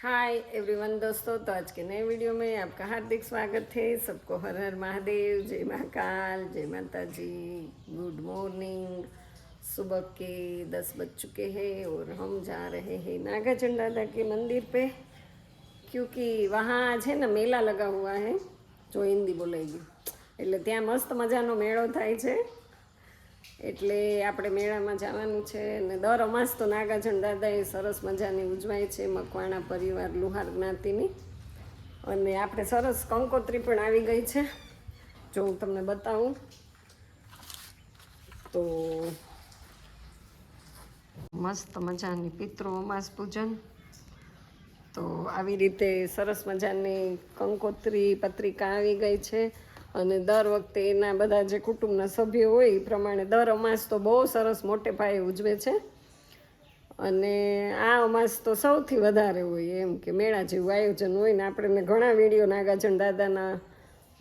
Hi everyone दोस्तों तो आज के नए वीडियो में आपका हार्दिक स्वागत है सबको हर हर महादेव जय महाकाल जय माता जी गुड मॉर्निंग सुबह के दस बज चुके हैं और हम जा रहे हैं नागाचंड दादा के मंदिर पे क्योंकि वहाँ आज है ना मेला लगा हुआ है જો હિન્દી બોલાઈ એટલે ત્યાં મસ્ત મજાનો મેળો થાય છે એટલે આપણે મેળામાં જવાનું છે અને દર અમાસ તો નાગાજણ દાદા એ સરસ મજાની ઉજવાય છે મકવાણા પરિવાર, લુહાર જ્ઞાતિની. અને આપણે સરસ કંકોત્રી પણ આવી ગઈ છે. જો હું તમને બતાવું. તો મસ્ત મજાની પિતૃ અમાસ પૂજન. તો આવી રીતે સરસ મજાની કંકોત્રી પત્રિકા આવી ગઈ છે. અને દર વખતે એના બધા જે કુટુંબના સભ્યો હોય, એ પ્રમાણે દર અમાસ તો બહુ સરસ મોટે પાયે ઉજવે છે. અને આ અમાસ તો સૌથી વધારે હોય એમ કે મેળા જેવું આયોજન હોય ને આપણે ઘણા વીડિયો નાગાજણ દાદાના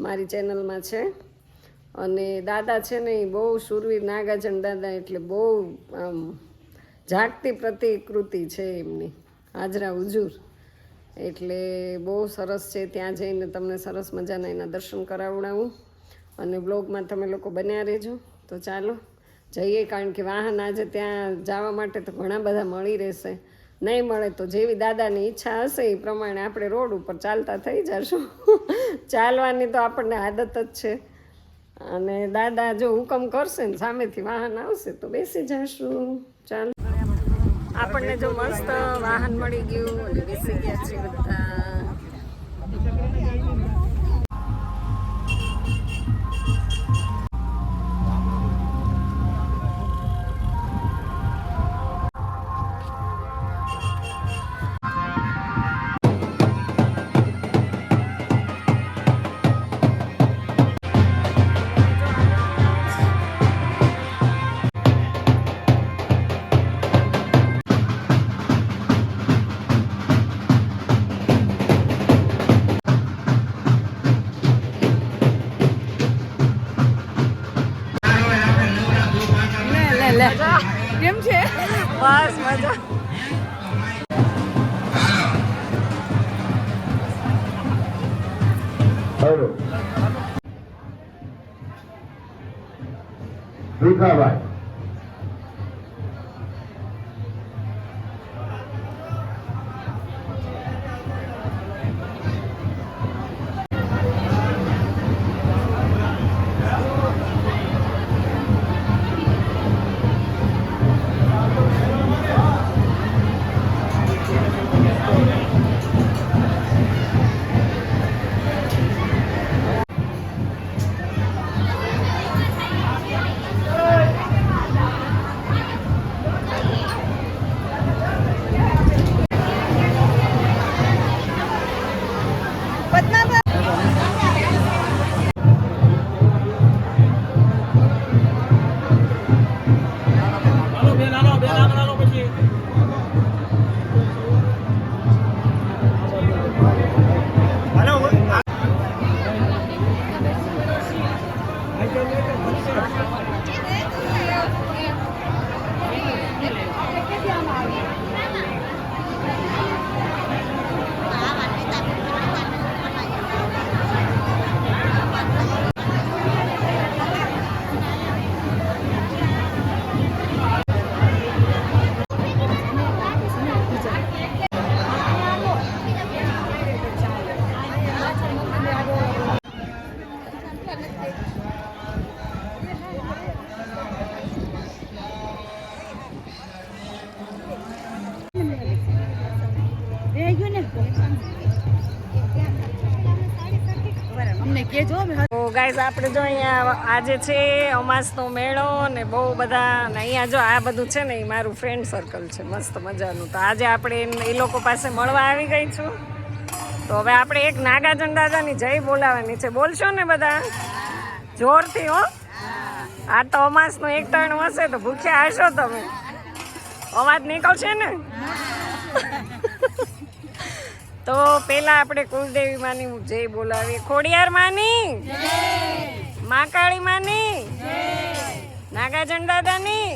મારી ચેનલમાં છે. અને દાદા છે ને એ બહુ સુરવીર નાગાજણ દાદા એટલે બહુ આમ જાગતી પ્રતિકૃતિ છે એમની. હાજરા હુજુર. એટલે બહુ સરસ છે ત્યાં જઈને તમને સરસ મજાના એના દર્શન કરાવડાવું. અને બ્લોગમાં તમે લોકો બન્યા રહેજો. તો ચાલો, જઈએ કારણ કે વાહન આજે ત્યાં જવા માટે તો ઘણા બધા મળી રહેશે. નહીં મળે તો જેવી દાદાની ઈચ્છા હશે એ પ્રમાણે આપણે રોડ ઉપર ચાલતા થઈ જશું. ચાલવાની તો આપણને આદત જ છે. અને દાદા જો હુકમ કરશે ને સામેથી વાહન આવશે તો બેસી જશું. ચાલો. આપણને જો મસ્ત વાહન મળી ગયું અને બેસી ગયા છે બધા. લે. કેમ છે? બસ મજા. હેલો. ભીખાભાઈ કેજો તો ગાઈઝ આપણે જો અહીંયા આજે છે અમાસનો મેળો ને બહુ બધા ને અહીંયા જો આ બધું છે ને એ મારું ફ્રેન્ડ સર્કલ છે, મસ્ત મજાનું. તો આજે આપણે એ લોકો પાસે મળવા આવી ગઈ છું. તો હવે આપણે એક નાગાજન દાદાની જય બોલાવાની છે. બોલશો ને બધા? જોરથી હો. આ તો અમાસનો એક ટર્ન હશે તો ભૂખ્યા હશો તમે. અવાજ નીકળશે ને? તો પેલા આપણે કુલદેવી માની જય બોલાવીએ. ખોડિયાર માની? મા કાળી માની? નાગાજન દાદાની?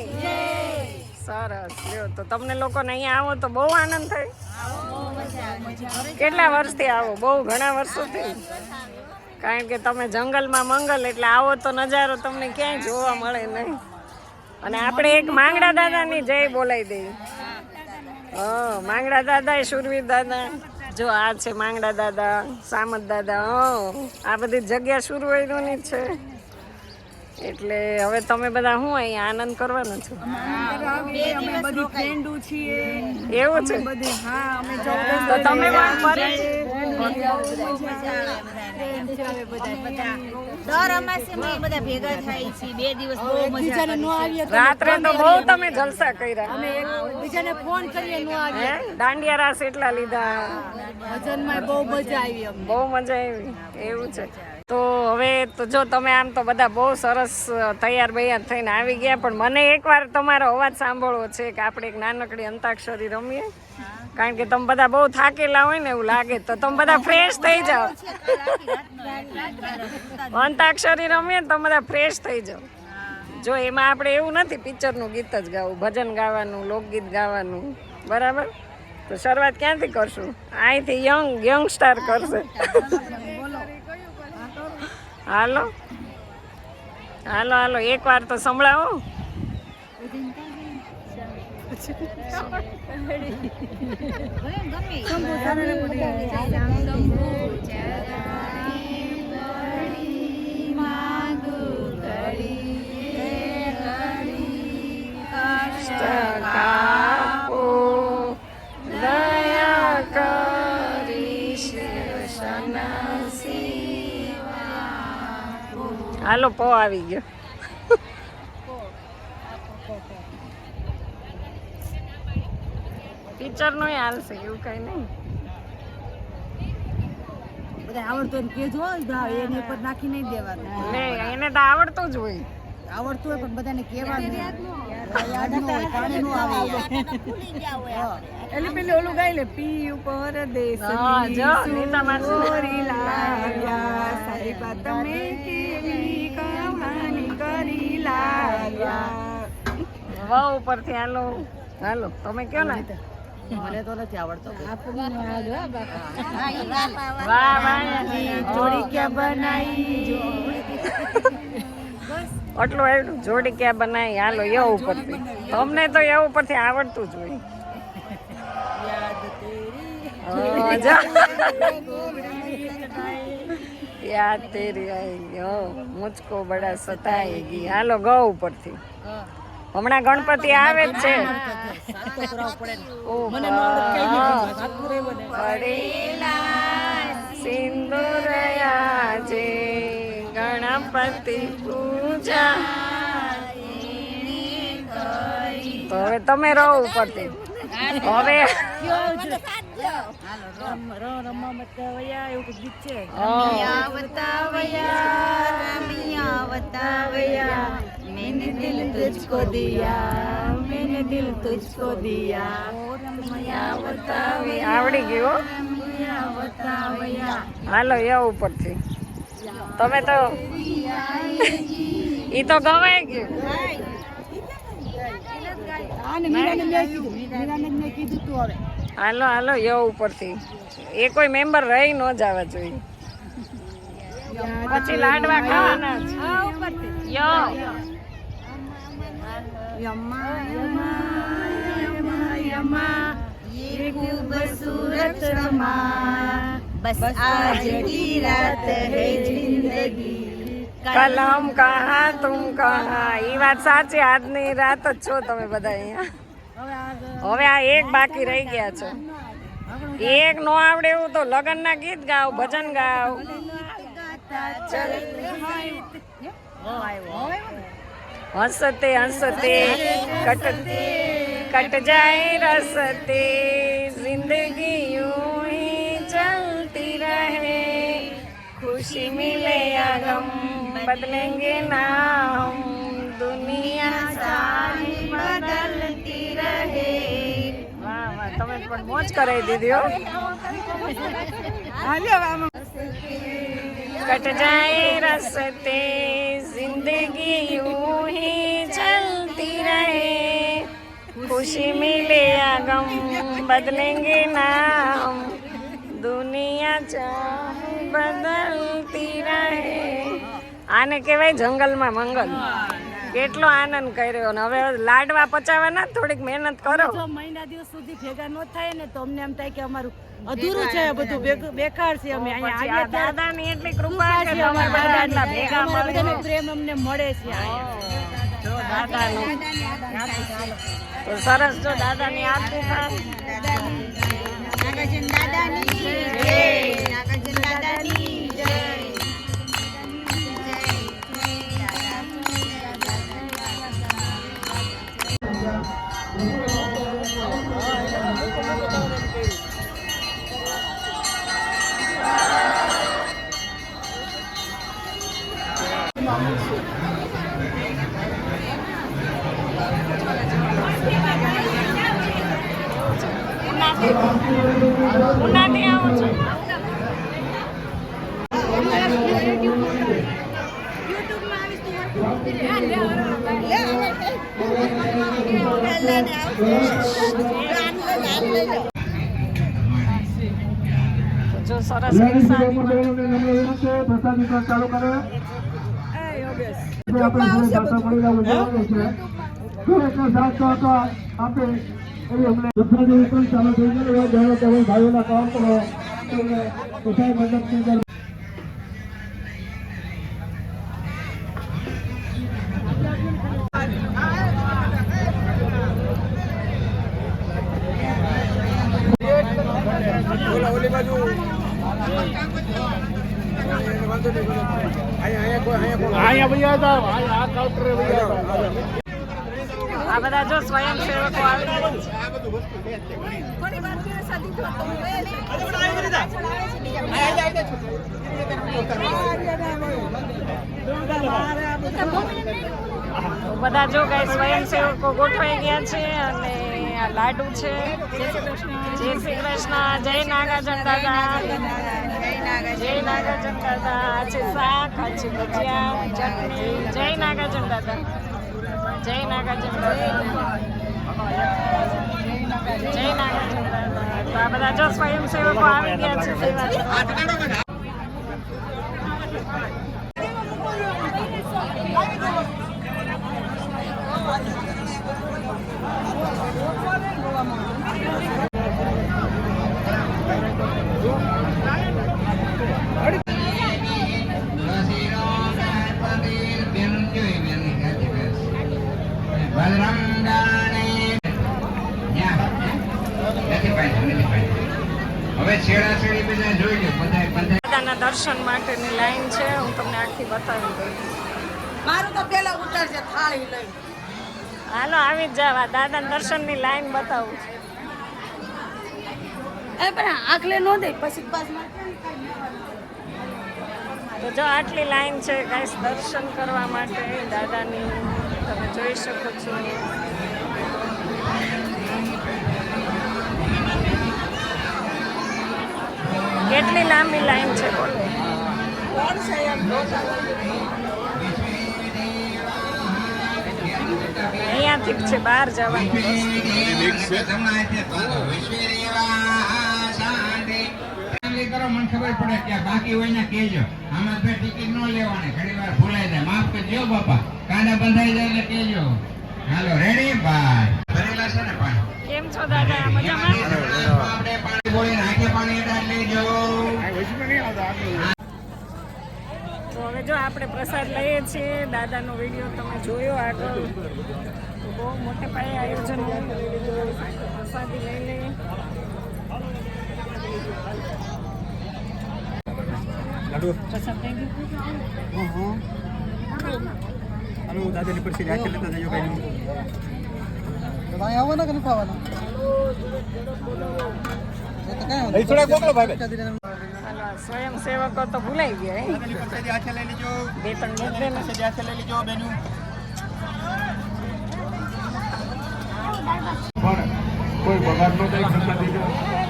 સરસ. લ્યો, તો તમને લોકોને અહીંયા આવો તો બહુ આનંદ થાય. કેટલા વર્ષથી આવો? બહુ ઘણા વર્ષોથી. કારણ કે તમે જંગલમાં મંગલ એટલે આવો તો નજારો તમને ક્યાંય જોવા મળે નહીં. અને આપણે એક માંગડા દાદાની જય બોલાવી દઈએ. હા, માંગડા દાદા, સુરવીર દાદા. જો આ છે માંગડા દાદા સામત દાદા આ બધી જગ્યા શુરવીરોની જ છે. એટલે હવે તમે બધા હું અહીંયા આનંદ કરવાનો છો? અમે બધી ફ્રેન્ડો છીએ. એવું છે? બધી હા અમે તો તમે પણ ફરે? દર અમાસેમાં બધા ભેગા થાય છે બે દિવસ બહુ મજા બીજાને નો આવીએ તો રાત્રે તો બહુ તમે જલસા કર્યા. બીજાને ફોન કરીએ નો આવીએ. દાંડિયા રાસ એટલા લીધા. ભજનમાં બહુ મજા આવી બહુ મજા આવી. એવું છે. તો હવે તો જો તમે આમ તો બધા બહુ સરસ તૈયાર બૈયાર થઈને આવી ગયા, પણ મને એકવાર તમારો અવાજ સાંભળવો છે કે આપણે એક નાનકડી અંતાક્ષરી રમીએ. કારણ કે તમે બધા બહુ થાકેલા હોય ને એવું લાગે, તો તમે બધા ફ્રેશ થઈ જાઓ. અંતાક્ષરી રમીએ ને તમે બધા ફ્રેશ થઈ જાઓ. જો એમાં આપણે એવું નથી પિક્ચરનું ગીત જ ગાવું, ભજન ગાવાનું, લોકગીત ગાવાનું, બરાબર? તો શરૂઆત ક્યાંથી કરશું? અહીંથી યંગ યંગ સ્ટાર કરશે. હાલો? હાલો હાલો એક વાર તો સંભળાવો. કાપો હાલો પો આવી ગયો. ટીચર નો હાલશે એવું કઈ નહીં. આવડતું કેજો એની ઉપર નાખી નહીં દેવાનું. એને તો આવડતું જ હોય. આવડતું હોય પણ બધાને કહેવાનું. એટલે પેલું ઓલું ગાઈ લે પી ઉપર દેશ સાહેબા તમે કેવી કહાની કરી લાવ્યા વાવ ઉપરથી હાલો હાલો તમે કયો ને મને તો નથી આવડતો વાહ વાહ. જોડી ક્યાં બનાવી? આટલું એટલું જોડી ક્યાં બનાવી હાલો એવું ઉપરથી અમને તો એવું ઉપરથી આવડતું જ હોય. યાદ તેરી. આવી ગયો. મુચકો બડા સતાઈ ગઈ. હાલો ગો ઉપરથી હમણાં ગણપતિ આવે જ છે. સિંદુરયા જે ગણપતિ પૂજા હવે તમે રહો ઉપરથી. હવે મેને દિલ તુજકો દિયા મેને દિલ તુજકો દિયા આવડી ગયું. હાલો એ ઉપરથી. તમે તો ઈ તો ગવાય ગયું. હાલો હાલો યો ઉપરથી. એ કોઈ મેમ્બર રહી ન જવા જોઈએ. પછી લાડવા ખાવાના યો. યમ્મા યમ્મા યમ્મા યે ખૂબ સુરત રમા. बस आज की रात है जिंदगी કલમ કહા તુમ કહા ઈ વાત સાચી આજની રાત જ છો તમે બધા અહીંયા હવે આ એક બાકી રહી ગયા છે એક નો આવડે એવું તો લગ્નના ગીત ગાવ ભજન ગાવ હસતે હસતે કટતે કટ જાય રસતે खुशी मिले या गम बदलेंगे ना हम दुनिया सारी बदलती રહે વાહ વાહ તમે પણ મોજ કરાવી દીધી હો कट जाए रस्ते जिंदगी यूं ही चलती रहे खुशी मिले या गम बदलेंगे नाम દુનિયા ચાહે બદલતી રહે. આને કહેવાય જંગલમાં મંગલ. કેટલો આનંદ કર્યો ને હવે લાડવા પચાવવાના થોડીક મહેનત કરો. જો મહિના દિવસ સુધી ભેગા ન થાય ને તો અમને એમ થાય કે અમારું અધૂરું છે બધું બેક- બેકાર છે અમે અહીંયા દાદાની એટલી કૃપા છે અમારા બધા ભેગા મળે પ્રેમ અમને મળે છે દાદાનું. તો સરસ જો દાદાની આરતી થાય દાદાની. જો સરસ આપણે ભાષા મળી જવું આ બધા જો સ્વયંસેવકો બધા જો કઈ સ્વયંસેવકો ગોઠવાઈ ગયા છે અને આ લાડુ છે. જય શ્રી કૃષ્ણ, જય નાગાર્જુન દાદા જય નાગાર્જુન દાદા આ છે શાક આ છે ભજીયા, ચટણી. જય નાગાર્જુન દાદા જય નાગાર્જુન દાદા જય નાગાર્જુન દાદા તો આ બધા જો સ્વયંસેવકો આવી ગયા છે સેવા દર્શન માટેની લાઈન છે હું તમને આખી બતાવી દઉં. મારું તો પેલા ઉતરશે થાળી લઈ. હાલો આવી જ જાવ. દાદાના દર્શનની લાઈન બતાવું છું. એ પણ આખલે નો દે પછી પાસ તો જો આટલી લાઈન છે ગાઈસ દર્શન કરવા માટે દાદાની તમે જોઈ શકો છો. કેટલી લાંબી લાઈન છે અહીંયાથી છે બહાર જવાનું. ખબર પડે કે બાકી હોય ને કહેજો આમાં બે ટિકિટ ન લેવાની ઘણી વાર ભૂલાઈ જાય. માફ કરજો બાપા, કાંડા બંધાઈ જાય એટલે કહેજો. હાલો રેડી બાય ભરેલા છે ને પાણી. કેમ છો દાદા? મજામાં? તો હવે જો આપણે પ્રસાદ લઈએ છીએ દાદાનો વીડિયો તમે જોયો આગળ. તો બહુ મોટે પાયે આયોજન પ્રસાદી લઈ લઈએ. પ્રસાદ થઈ ગયો હાલો આ સ્વયંસેવકો તો ભૂલાઈ ગયા હે? બે ત્રણ લઈ દે ને પણ કોઈ બગાડ ન થાય પ્રસાદ દીધો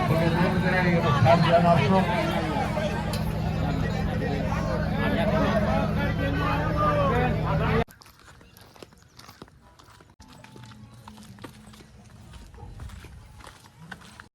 તમે ધ્યાન આપશો.